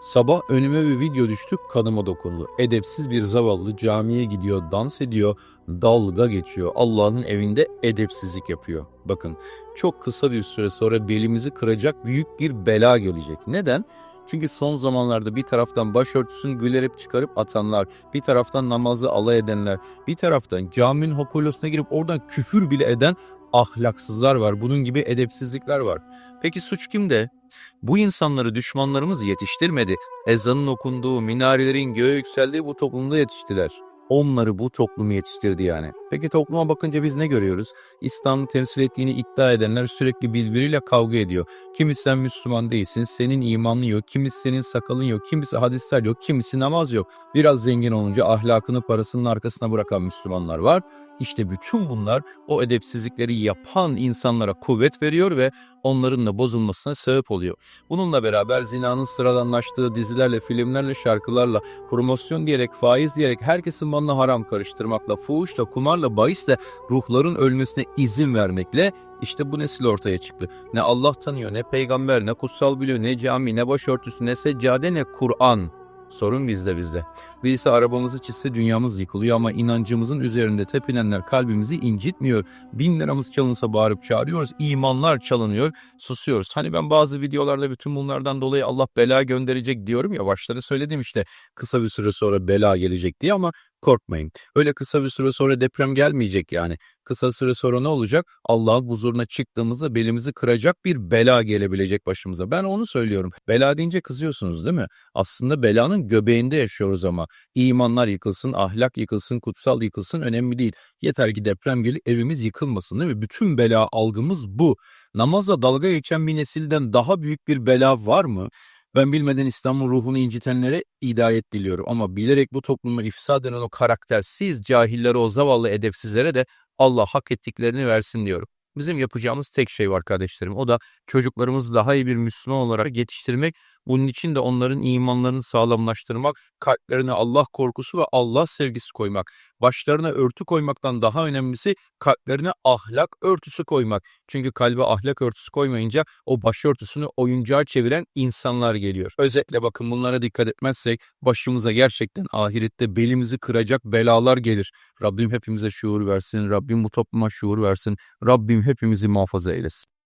Sabah önüme bir video düştü kanıma dokundu. Edepsiz bir zavallı camiye gidiyor, dans ediyor, dalga geçiyor. Allah'ın evinde edepsizlik yapıyor. Bakın çok kısa bir süre sonra belimizi kıracak büyük bir bela gelecek. Neden? Çünkü son zamanlarda bir taraftan başörtüsünü gülerek çıkarıp atanlar, bir taraftan namazı alay edenler, bir taraftan caminin hoparlörüne girip oradan küfür bile eden ahlaksızlar var. Bunun gibi edepsizlikler var. Peki suç kimde? Bu insanları düşmanlarımız yetiştirmedi. Ezanın okunduğu, minarelerin göğe yükseldiği bu toplumda yetiştiler. Onları bu toplumu yetiştirdi yani. Peki topluma bakınca biz ne görüyoruz? İslam'ı temsil ettiğini iddia edenler sürekli birbiriyle kavga ediyor. Kimisi sen Müslüman değilsin, senin imanın yok, kimisi senin sakalın yok, kimisi hadisler yok, kimisi namaz yok. Biraz zengin olunca ahlakını parasının arkasına bırakan Müslümanlar var. İşte bütün bunlar o edepsizlikleri yapan insanlara kuvvet veriyor ve onların da bozulmasına sebep oluyor. Bununla beraber zinanın sıradanlaştığı dizilerle, filmlerle, şarkılarla, promosyon diyerek, faiz diyerek herkesin malına haram karıştırmakla, fuhuşla, kumarla, bahisle, ruhların ölmesine izin vermekle işte bu nesil ortaya çıktı. Ne Allah tanıyor, ne peygamber, ne kutsal biliyor, ne cami, ne başörtüsü, ne seccade, ne Kur'an. Sorun bizde bizde. Birisi arabamızı çizse dünyamız yıkılıyor ama inancımızın üzerinde tepinenler kalbimizi incitmiyor. Bin liramız çalınsa bağırıp çağırıyoruz. imanlar çalınıyor, susuyoruz. Hani ben bazı videolarda bütün bunlardan dolayı Allah bela gönderecek diyorum ya başları söyledim işte kısa bir süre sonra bela gelecek diye ama korkmayın. Öyle kısa bir süre sonra deprem gelmeyecek yani. Kısa süre sonra ne olacak? Allah'ın huzuruna çıktığımızda belimizi kıracak bir bela gelebilecek başımıza. Ben onu söylüyorum. Bela deyince kızıyorsunuz değil mi? Aslında belanın göbeğinde yaşıyoruz ama. İmanlar yıkılsın, ahlak yıkılsın, kutsal yıkılsın önemli değil. Yeter ki deprem gelip evimiz yıkılmasın değil mi? Bütün bela algımız bu. Namazla dalga geçen bir nesilden daha büyük bir bela var mı? Ben bilmeden İslam'ın ruhunu incitenlere hidayet diliyorum. Ama bilerek bu toplumu ifsad eden o karaktersiz cahillere, o zavallı edepsizlere de Allah hak ettiklerini versin diyorum. Bizim yapacağımız tek şey var kardeşlerim. O da çocuklarımızı daha iyi bir Müslüman olarak yetiştirmek. Bunun için de onların imanlarını sağlamlaştırmak, kalplerine Allah korkusu ve Allah sevgisi koymak. Başlarına örtü koymaktan daha önemlisi kalplerine ahlak örtüsü koymak. Çünkü kalbe ahlak örtüsü koymayınca o başörtüsünü oyuncağa çeviren insanlar geliyor. Özetle bakın bunlara dikkat etmezsek başımıza gerçekten ahirette belimizi kıracak belalar gelir. Rabbim hepimize şuur versin. Rabbim bu topluma şuur versin. Rabbim hepimizi muhafaza eylesin.